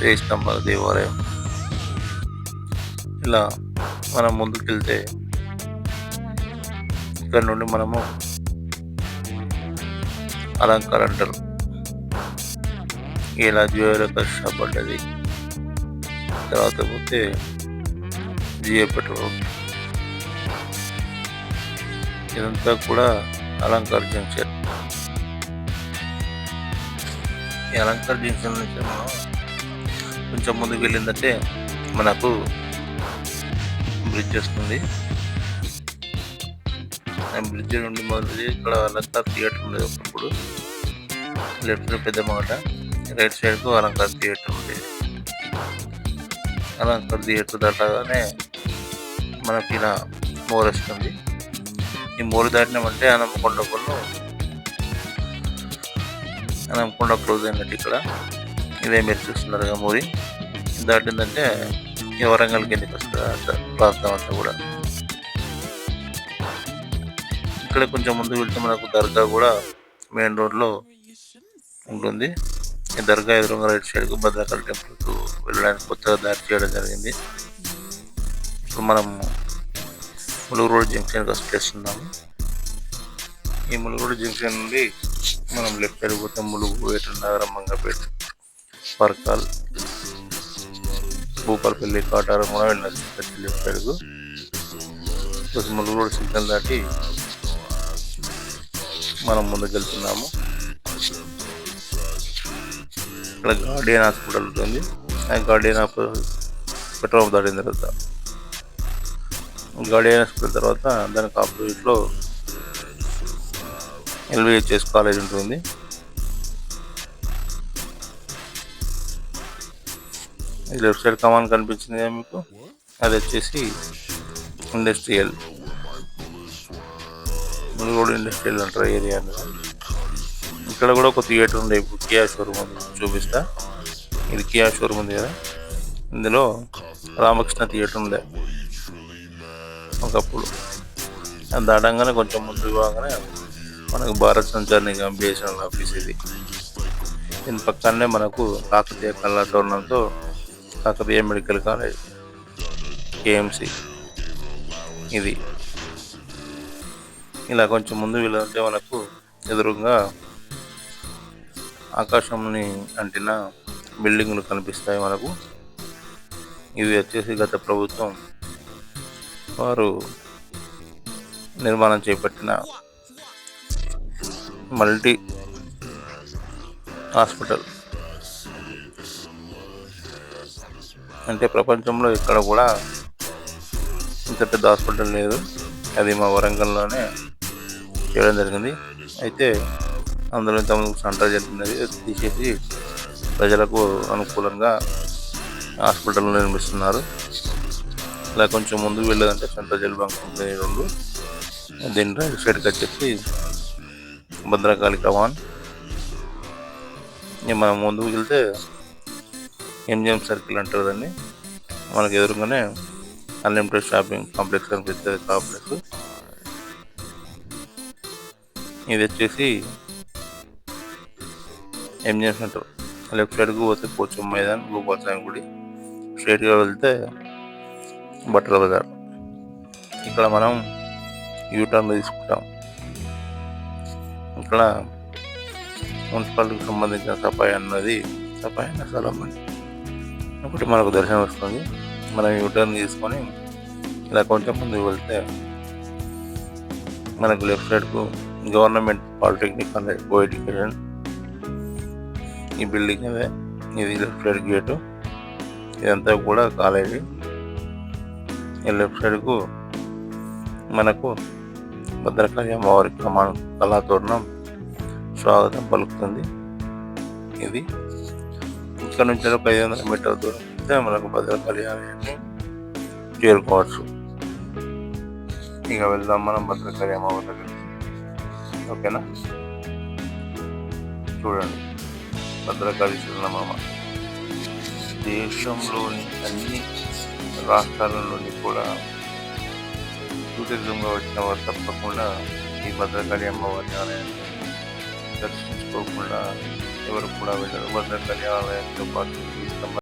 వేయి స్తంభాల దేవాలయం. ఇలా మనం ముందుకెళ్తే ఇక్కడ నుండి మనము అలంకార అంటారు ఇలా జ్యువెలరీ షాప్ పడ్డది. తర్వాత పోతే జియో పెట్రోల్. ఇదంతా కూడా అలంకార్ జంక్షన్. ఈ అలంకార్ జంక్షన్ నుంచి మనం కొంచెం ముందుకు వెళ్ళిందంటే మనకు బ్రిడ్జ్ వస్తుంది. ఆ బ్రిడ్జ్ నుండి మొదలు ఇక్కడ అలంకార్ థియేటర్ ఉండేది ఒకప్పుడు. లెఫ్ట్ సైడ్ పెద్ద మాట రైట్ సైడ్కు అలంకార్ థియేటర్ ఉండేది అలంకార్ థియేటర్ దాటగానే మనకి ఇలా మోర్ వస్తుంది. ఈ మోరు దాటినామంటే అనంకొండ కొల్లు అనంకొండ క్లోజ్ అయినట్టు ఇక్కడ. ఇదే మీరు చూస్తున్నారు కదా దాటిందంటే ఈ వరంగల్ కిందకి వస్తుంది ప్రాంతం అంతా కూడా. ఇక్కడ కొంచెం ముందు వెళ్తే మనకు దర్గా కూడా మెయిన్ రోడ్లో ఉంటుంది. ఈ దర్గా ఎదురుగా రైట్ సైడ్కు భద్రకాళి టెంపుల్కు వెళ్ళడానికి కొత్తగా దారి చేయడం జరిగింది. ఇప్పుడు మనం ములుగు రోడ్ జంక్షన్కి వచ్చేస్తున్నాము ఈ ములుగు రోడ్ జంక్షన్ నుండి మనం లెఫ్ట్ సైడ్ పోతే ములుగు ఏటు నగరం మంగపేట. పర్కాల్ భూపాలపల్లి కాటారం కూడా వెళ్ళచ్చు లెఫ్ట్ సైడ్కు ప్లస్ రోడ్ సిగ్నల్ దాటి మనం ముందుకు వెళ్తున్నాము. ఇక్కడ గార్డియన్ హాస్పిటల్ ఉంటుంది. ఆ గార్డియన్ హాస్పిటల్ పెట్రోల్ దాటిన తర్వాత గార్డియన్ హాస్పిటల్ తర్వాత దానికి ఆపోజిట్లో ఎల్విహెచ్ఎస్ కాలేజ్ ఉంటుంది. లెఫ్ట్ సైడ్ కమాన్ కనిపించింది మీకు? అది వచ్చేసి ఇండస్ట్రియల్. మునుగోడు ఇండస్ట్రియల్ అంటారు ఏరియా ఇక్కడ కూడా ఒక థియేటర్ ఉంది ఇప్పుడు కియా షోరూమ్ ఉంది చూపిస్తా. ఇది కియా షోరూమ్ ఉంది కదా? ఇందులో రామకృష్ణ థియేటర్ ఉంది ఒకప్పుడు. అది దాటంగానే కొంచెం ముందు బాగానే మనకు భారత్ సంచార్ నిగమ్ బిఎస్ఎన్ఎల్ ఆఫీస్ ఇది. దీని పక్కనే మనకు కాకతీయ కళాటోరణంతో కాకతీయ మెడికల్ కాలేజ్ కేఎంసి ఇది. ఇలా కొంచెం ముందు వెళ్ళాలంటే మనకు ఎదురుగా ఆకాశంని అంటిన బిల్డింగులు కనిపిస్తాయి మనకు. ఇవి వచ్చేసి గత ప్రభుత్వం వారు నిర్మాణం చేపట్టిన మల్టీ హాస్పిటల్. అంటే ప్రపంచంలో ఇక్కడ కూడా ఇంత పెద్ద హాస్పిటల్ లేదు. అది మా వరంగల్లోనే చేయడం జరిగింది. అయితే అందులో ఇంతకుముందు సెంటర్ జరిగినది. తీసేసి ప్రజలకు అనుకూలంగా హాస్పిటల్ నిర్మిస్తున్నారు. ఇలా కొంచెం ముందుకు వెళ్ళదంటే సెంట్రల్ జల్ బంక్ ఉంది రెండు దీని రైట్ సైడ్కి వచ్చేసి భద్రకాళి కవాన్ ఇక మనం ముందుకు వెళ్తే ఎంజిఎం సర్కిల్ అంటారు దాన్ని. మనకు ఎదురుగానే అన్లిమిటెడ్ షాపింగ్ కాంప్లెక్స్ కనిపిస్తుంది కాంప్లెక్స్. ఇది వచ్చేసి ఎంజిఎం సెంటర్. లెఫ్ట్ సైడ్కి పోతే పోచం మైదాన్ గోపాల్ స్వామి గుడి స్ట్రైట్గా వెళ్తే బట్టల బజార్. ఇక్కడ మనం యూటర్న్ తీసుకుంటాం. ఇక్కడ మున్సిపాలిటీకి సంబంధించిన సఫాయి అన్నది సఫాయి అన్న స్థలం అండి. ఒకటి మనకు దర్శనం వస్తుంది. మనం యూటర్న్ తీసుకొని ఇలా కొంచెం ముందుకు వెళ్తే మనకు లెఫ్ట్ సైడ్కు గవర్నమెంట్ పాలిటెక్నిక్ అనే కో ఎడ్యుకేషన్ ఈ బిల్డింగ్ అదే. ఇది లెఫ్ట్ సైడ్ గేటు ఇదంతా కూడా కాలేజీ. ఈ లెఫ్ట్ సైడ్కు మనకు భద్రకాళి అమ్మవారి కమా కళాతోరణం స్వాగతం పలుకుతుంది. ఇది ఇక్కడ నుంచి ఒక ఐదు వందల మీటర్ల దూరం అయితే మనకు భద్రకాళి ఆలయాన్ని చేరుకోవచ్చు. ఇక వెళ్దాం మనం భద్రకాళి అమ్మవారి ఓకేనా? చూడండి. భద్రకాళి చిరునామా దేశంలోని అన్ని రాష్ట్రాల నుండి కూడా టూరిజంగా వచ్చిన వారు తప్పకుండా ఈ భద్రకాళి అమ్మవారి ఆలయాన్ని దర్శించుకోకుండా ದೇವರ ಕೂಡ ಒಳ್ಳೆಯದು ವಂದನೆಗಳು ಯಾವ ಎಂದು ಪಾತ್ರ